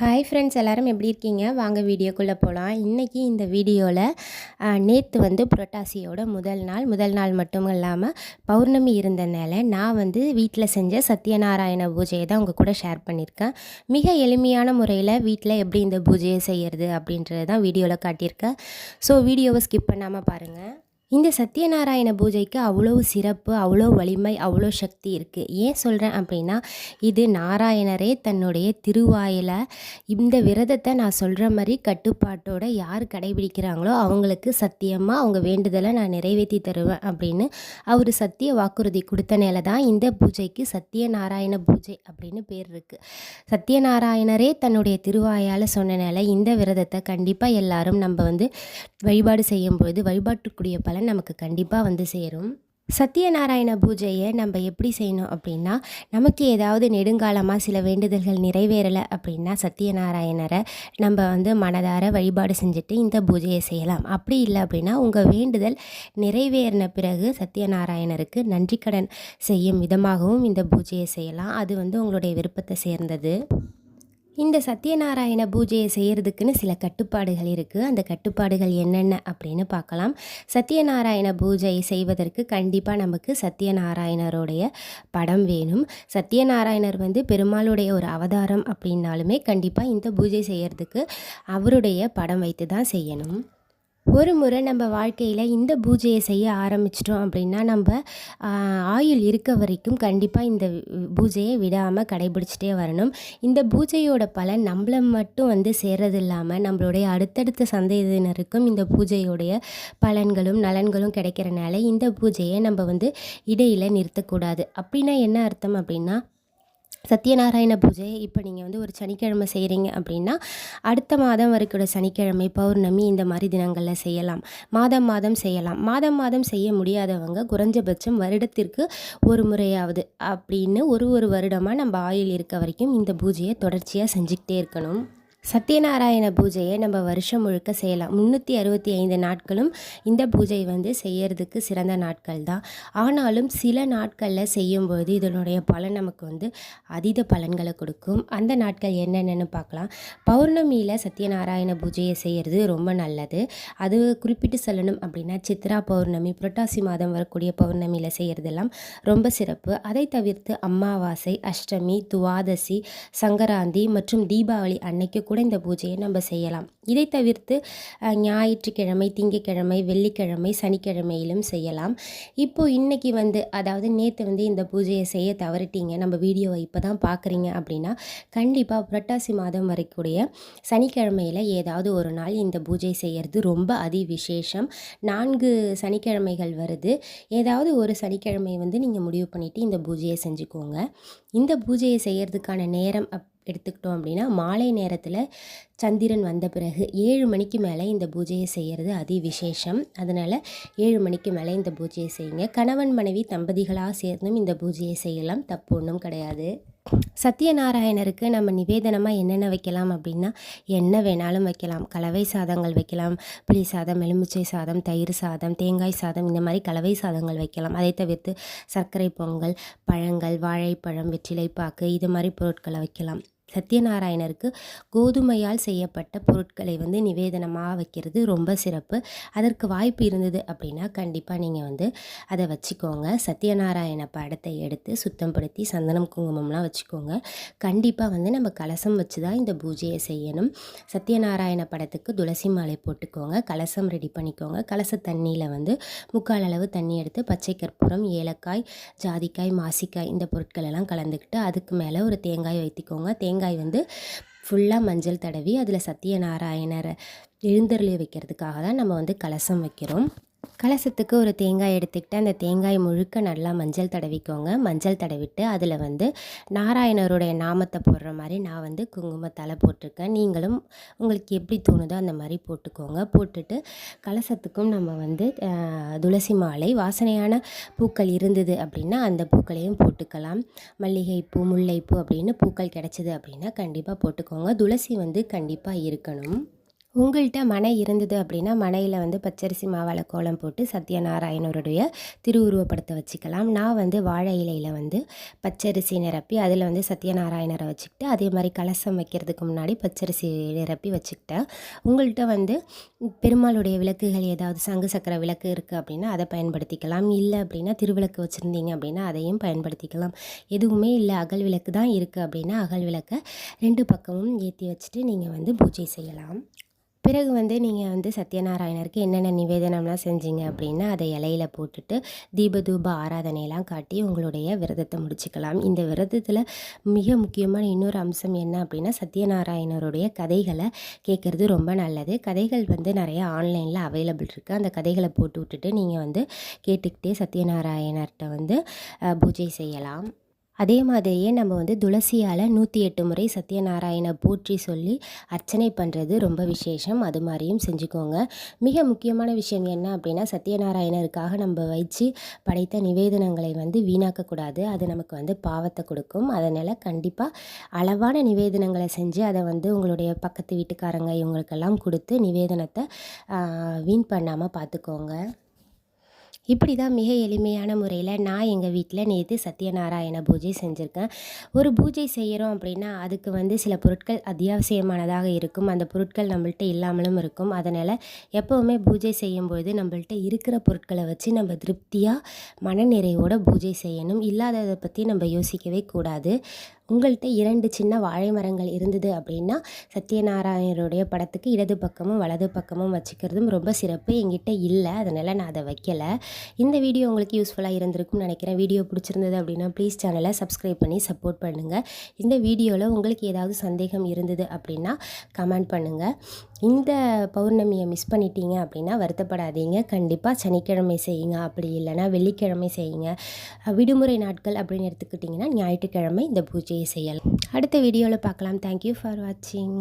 Hi friends எல்லாரும் எப்படி இருக்கீங்க? வாங்க வீடியோக்குள்ளே போகலாம் இன்றைக்கி இந்த வீடியோவில் நேற்று வந்து புரட்டாசியோட முதல் நாள். முதல் நாள் மட்டும் இல்லாமல் பௌர்ணமி இருந்தனால நான் வந்து வீட்டில் செஞ்ச சத்யநாராயண பூஜையை தான் உங்கள் கூட ஷேர் பண்ணியிருக்கேன். மிக எளிமையான முறையில் வீட்டில் எப்படி இந்த பூஜையை செய்கிறது அப்படின்றது தான் வீடியோவில் காட்டியிருக்கேன். ஸோ வீடியோவை ஸ்கிப் பண்ணாமல் பாருங்கள் இந்த சத்யநாராயண பூஜைக்கு அவ்வளோ சிறப்பு அவ்வளோ வலிமை அவ்வளோ சக்தி இருக்குது ஏன் சொல்கிறேன் அப்படின்னா இது நாராயணரே தன்னுடைய திருவாயில் இந்த விரதத்தை நான் சொல்கிற மாதிரி கட்டுப்பாட்டோட யார் கடைபிடிக்கிறாங்களோ அவங்களுக்கு சத்தியமாக அவங்க வேண்டுதலை நான் நிறைவேற்றி தருவேன் அப்படின்னு அவர் சத்திய வாக்குறுதி கொடுத்தனால தான் இந்த பூஜைக்கு சத்யநாராயண பூஜை அப்படின்னு பேர் இருக்குது சத்யநாராயணரே தன்னுடைய திருவாயால் சொன்னனால இந்த விரதத்தை கண்டிப்பாக எல்லாரும் நம்ம வந்து வழிபாடு செய்யும்பொழுது வழிபாட்டுக்குரிய பலன் நமக்கு கண்டிப்பாக வந்து சேரும். சத்யநாராயண பூஜையை நம்ம எப்படி செய்யணும் அப்படின்னா நமக்கு ஏதாவது நெடுங்காலமாக சில வேண்டுதல்கள் நிறைவேறலை அப்படின்னா சத்யநாராயணரை நம்ம வந்து மனதார வழிபாடு செஞ்சுட்டு இந்த பூஜையை செய்யலாம். அப்படி இல்லை அப்படின்னா உங்கள் வேண்டுதல் நிறைவேறின பிறகு சத்யநாராயணருக்கு நன்றி கடன் செய்யும் விதமாகவும் இந்த பூஜையை செய்யலாம். அது வந்து உங்களுடைய விருப்பத்தை சேர்ந்தது. இந்த சத்யநாராயண பூஜையை செய்கிறதுக்குன்னு சில கட்டுப்பாடுகள் இருக்குது அந்த கட்டுப்பாடுகள் என்னென்ன அப்படின்னு பார்க்கலாம். சத்யநாராயண பூஜை செய்வதற்கு கண்டிப்பாக நமக்கு சத்யநாராயணருடைய படம் வேணும். சத்யநாராயணர் வந்து பெருமாளுடைய ஒரு அவதாரம் அப்படின்னாலுமே கண்டிப்பாக இந்த பூஜை செய்கிறதுக்கு அவருடைய படம் வைத்து தான் செய்யணும். ஒரு முறை நம்ம வாழ்க்கையில் இந்த பூஜையை செய்ய ஆரம்பிச்சிட்டோம் அப்படின்னா நம்ம ஆயுள் இருக்க வரைக்கும் கண்டிப்பாக இந்த பூஜையை விடாமல் கடைபிடிச்சிட்டே வரணும். இந்த பூஜையோட பலன் நம்மளை மட்டும் வந்து சேர்றது இல்லாமல் நம்மளுடைய அடுத்தடுத்த சந்ததியினருக்கும் இந்த பூஜையுடைய பலன்களும் நலன்களும் கிடைக்கிறனால இந்த பூஜையை நம்ம வந்து இடையில் நிறுத்தக்கூடாது. அப்படின்னா என்ன அர்த்தம் அப்படின்னா சத்யநாராயண பூஜை இப்போ நீங்கள் வந்து ஒரு சனிக்கிழமை செய்கிறீங்க அப்படின்னா அடுத்த மாதம் வரைக்கூட சனிக்கிழமை பௌர்ணமி இந்த மாதிரி தினங்களில் செய்யலாம். மாதம் மாதம் செய்யலாம். மாதம் மாதம் செய்ய முடியாதவங்க குறைஞ்சபட்சம் வருடத்திற்கு ஒரு முறையாவது அப்படின்னு ஒரு ஒரு வருடமாக நம்ம ஆயுள் இருக்க வரைக்கும் இந்த பூஜையை தொடர்ச்சியாக செஞ்சுக்கிட்டே இருக்கணும். சத்யநாராயண பூஜையை நம்ம வருஷம் முழுக்க செய்யலாம். முந்நூற்றி அறுபத்தி ஐந்து நாட்களும் இந்த பூஜை வந்து செய்யறதுக்கு சிறந்த நாட்கள் தான். ஆனாலும் சில நாட்களில் செய்யும்போது இதனுடைய பலன் நமக்கு வந்து அதீத பலன்களை கொடுக்கும். அந்த நாட்கள் என்னென்னு பார்க்கலாம். பௌர்ணமியில் சத்யநாராயண பூஜையை செய்கிறது ரொம்ப நல்லது. அது குறிப்பிட்டு சொல்லணும் அப்படின்னா சித்ரா பௌர்ணமி புரட்டாசி மாதம் வரக்கூடிய பௌர்ணமியில் செய்கிறதெல்லாம் ரொம்ப சிறப்பு. அதை தவிர்த்து அமாவாசை அஷ்டமி துவாதசி சங்கராந்தி மற்றும் தீபாவளி அன்னைக்கு கூட இந்த பூஜையை நம்ம செய்யலாம். இதை தவிர்த்து ஞாயிற்றுக்கிழமை திங்கக்கிழமை வெள்ளிக்கிழமை சனிக்கிழமையிலும் செய்யலாம். இப்போ இன்றைக்கி வந்து அதாவது நேற்று வந்து இந்த பூஜையை செய்ய தவறிட்டீங்க. நம்ம வீடியோவை இப்போ தான் பார்க்குறீங்க அப்படின்னா கண்டிப்பாக புரட்டாசி மாதம் வரைக்கூடிய சனிக்கிழமையில் ஏதாவது ஒரு நாள் இந்த பூஜை செய்கிறது ரொம்ப அதி விசேஷம் நான்கு சனிக்கிழமைகள் வருது. ஏதாவது ஒரு சனிக்கிழமை வந்து நீங்கள் முடிவு பண்ணிவிட்டு இந்த பூஜையை செஞ்சுக்கோங்க. இந்த பூஜையை செய்கிறதுக்கான நேரம் அப் எடுத்துக்கிட்டோம் அப்படின்னா மாலை நேரத்தில் சந்திரன் வந்த பிறகு ஏழு மணிக்கு மேலே இந்த பூஜையை செய்கிறது அதி விசேஷம் அதனால் ஏழு மணிக்கு மேலே இந்த பூஜையை செய்யுங்க. கணவன் மனைவி தம்பதிகளாக சேர்ந்தும் இந்த பூஜையை செய்யலாம். தப்பு ஒன்றும் கிடையாது. சத்யநாராயணருக்கு நம்ம நிவேதனமாக என்னென்ன வைக்கலாம் அப்படின்னா என்ன வேணாலும் வைக்கலாம். கலவை சாதங்கள் வைக்கலாம். புளி சாதம் எலுமிச்சை சாதம் தயிர் சாதம் தேங்காய் சாதம் இந்த மாதிரி கலவை சாதங்கள் வைக்கலாம். அதை தவிர்த்து சர்க்கரை பொங்கல் பழங்கள் வாழைப்பழம் வெற்றிலைப்பாக்கு இது மாதிரி பொருட்களை வைக்கலாம். சத்யநாராயணருக்கு கோதுமையால் செய்யப்பட்ட பொருட்களை வந்து நிவேதனமாக வைக்கிறது ரொம்ப சிறப்பு. அதற்கு வாய்ப்பு இருந்தது அப்படின்னா கண்டிப்பாக நீங்கள் வந்து அதை வச்சுக்கோங்க. சத்யநாராயண படத்தை எடுத்து சுத்தப்படுத்தி சந்தனம் குங்குமம்லாம் வச்சுக்கோங்க. கண்டிப்பாக வந்து நம்ம கலசம் வச்சு தான் இந்த பூஜையை செய்யணும். சத்யநாராயண படத்துக்கு துளசி மாலை போட்டுக்கோங்க. கலசம் ரெடி பண்ணிக்கோங்க. கலச தண்ணியில் வந்து முக்கால் அளவு தண்ணி எடுத்து பச்சை கற்பூரம் ஏலக்காய் ஜாதிக்காய் மாசிக்காய் இந்த பொருட்களெல்லாம் கலந்துக்கிட்டு அதுக்கு மேலே ஒரு தேங்காய் வைத்துக்கோங்க. தேங்காய் வந்து ஃபுல்லாக மஞ்சள் தடவி அதில் சத்யநாராயணரை எழுந்தருளி வைக்கிறதுக்காக தான் நம்ம வந்து கலசம் வைக்கிறோம். கலசத்துக்கு ஒரு தேங்காய் எடுத்துக்கிட்டு அந்த தேங்காய் முழுக்க நல்லா மஞ்சள் தடவிக்கோங்க. மஞ்சள் தடவிட்டு அதில் வந்து நாராயணருடைய நாமத்தை போடுற மாதிரி நான் வந்து குங்குமத்தால் போட்டிருக்கேன். நீங்களும் உங்களுக்கு எப்படி தோணுதோ அந்த மாதிரி போட்டுக்கோங்க. போட்டுட்டு கலசத்துக்கும் நம்ம வந்து துளசி மாலை வாசனையான பூக்கள் இருந்தது அப்படின்னா அந்த பூக்களையும் போட்டுக்கலாம். மல்லிகைப்பூ முல்லைப்பூ அப்படின்னு பூக்கள் கிடச்சிது அப்படின்னா கண்டிப்பாக போட்டுக்கோங்க. துளசி வந்து கண்டிப்பாக இருக்கணும். உங்கள்கிட்ட மனை இருந்தது அப்படின்னா மனையில் வந்து பச்சரிசி மாவால் கோலம் போட்டு சத்யநாராயணருடைய திருவுருவப்படத்தை வச்சுக்கலாம். நான் வந்து வாழை இலையில் வந்து பச்சரிசி நிரப்பி அதில் வந்து சத்யநாராயணரை வச்சுக்கிட்டு அதே மாதிரி கலசம் வைக்கிறதுக்கு முன்னாடி பச்சரிசி நிரப்பி வச்சுக்கிட்டேன். உங்கள்கிட்ட வந்து பெருமாளுடைய விளக்குகள் ஏதாவது சங்கு சக்கர விளக்கு இருக்குது அப்படின்னா அதை பயன்படுத்திக்கலாம். இல்லை அப்படின்னா திருவிளக்கு வச்சுருந்தீங்க அப்படின்னா அதையும் பயன்படுத்திக்கலாம். எதுவுமே இல்லை அகல் விளக்கு தான் இருக்குது அப்படின்னா அகல் விளக்கை ரெண்டு பக்கமும் ஏற்றி வச்சுட்டு நீங்கள் வந்து பூஜை செய்யலாம். பிறகு வந்து நீங்கள் வந்து சத்யநாராயணருக்கு என்னென்ன நிவேதனம்லாம் செஞ்சீங்க அப்படின்னா அதை இலையில போட்டுட்டு தீப தூப ஆராதனையெல்லாம் காட்டி உங்களுடைய விரதத்தை முடிச்சுக்கலாம். இந்த விரதத்தில் மிக முக்கியமான இன்னொரு அம்சம் என்ன அப்படின்னா சத்யநாராயணருடைய கதைகளை கேட்குறது ரொம்ப நல்லது. கதைகள் வந்து நிறையா ஆன்லைனில் அவைலபிள் இருக்குது அந்த கதைகளை போட்டு விட்டுட்டு நீங்கள் வந்து கேட்டுக்கிட்டே சத்யநாராயணர்கிட்ட வந்து பூஜை செய்யலாம். அதே மாதிரியே நம்ம வந்து துளசியால் நூற்றி எட்டு முறை சத்யநாராயண போற்றி சொல்லி அர்ச்சனை பண்ணுறது ரொம்ப விசேஷம். அது மாதிரியும் செஞ்சுக்கோங்க. மிக முக்கியமான விஷயம் என்ன அப்படின்னா சத்யநாராயணருக்காக நம்ம வச்சு படைத்த நிவேதனங்களை வந்து வீணாக்கக்கூடாது அது நமக்கு வந்து பாவத்தை கொடுக்கும். அதனால் கண்டிப்பாக அளவான நிவேதனங்களை செஞ்சு அதை வந்து உங்களுடைய பக்கத்து வீட்டுக்காரங்க இவங்களுக்கெல்லாம் கொடுத்து நிவேதனத்தை வீண் பண்ணாமல் பார்த்துக்கோங்க இப்படி தான் மிக எளிமையான முறையில் நான் எங்கள் வீட்டில் நேற்று சத்யநாராயண பூஜை செஞ்சுருக்கேன். ஒரு பூஜை செய்கிறோம் அப்படின்னா அதுக்கு வந்து சில பொருட்கள் அத்தியாவசியமானதாக இருக்கும். அந்த பொருட்கள் நம்மள்ட்ட இல்லாமலும் இருக்கும். அதனால் எப்போவுமே பூஜை செய்யும்பொழுது நம்மள்ட்ட இருக்கிற பொருட்களை வச்சு நம்ம திருப்தியாக மனநிறைவோட பூஜை செய்யணும். இல்லாததை பற்றி நம்ம யோசிக்கவே கூடாது. உங்கள்கிட்ட இரண்டு சின்ன வாழை மரங்கள் இருந்தது அப்படின்னா சத்யநாராயணருடைய படத்துக்கு இடது பக்கமும் வலது பக்கமும் வச்சுக்கிறதும் ரொம்ப சிறப்பு. எங்கிட்ட இல்லை அதனால் நான் அதை வைக்கலை. இந்த வீடியோ உங்களுக்கு யூஸ்ஃபுல்லாக இருந்திருக்கும்னு நினைக்கிறேன். வீடியோ பிடிச்சிருந்தது அப்படின்னா ப்ளீஸ் சேனலை சப்ஸ்கிரைப் பண்ணி சப்போர்ட் பண்ணுங்கள் இந்த வீடியோவில் உங்களுக்கு ஏதாவது சந்தேகம் இருந்தது அப்படின்னா கமெண்ட் பண்ணுங்கள் இந்த பௌர்ணமியை மிஸ் பண்ணிட்டீங்க அப்படின்னா வருத்தப்படாதீங்க. கண்டிப்பாக சனிக்கிழமை செய்யுங்க. அப்படி இல்லைன்னா வெள்ளிக்கிழமை செய்யுங்க. விடுமுறை நாட்கள் அப்படின்னு எடுத்துக்கிட்டிங்கன்னா ஞாயிற்றுக்கிழமை இந்த பூஜை செய்யலாம். அடுத்த வீடியோவில் பார்க்கலாம். தேங்க்யூ ஃபார் வாட்சிங்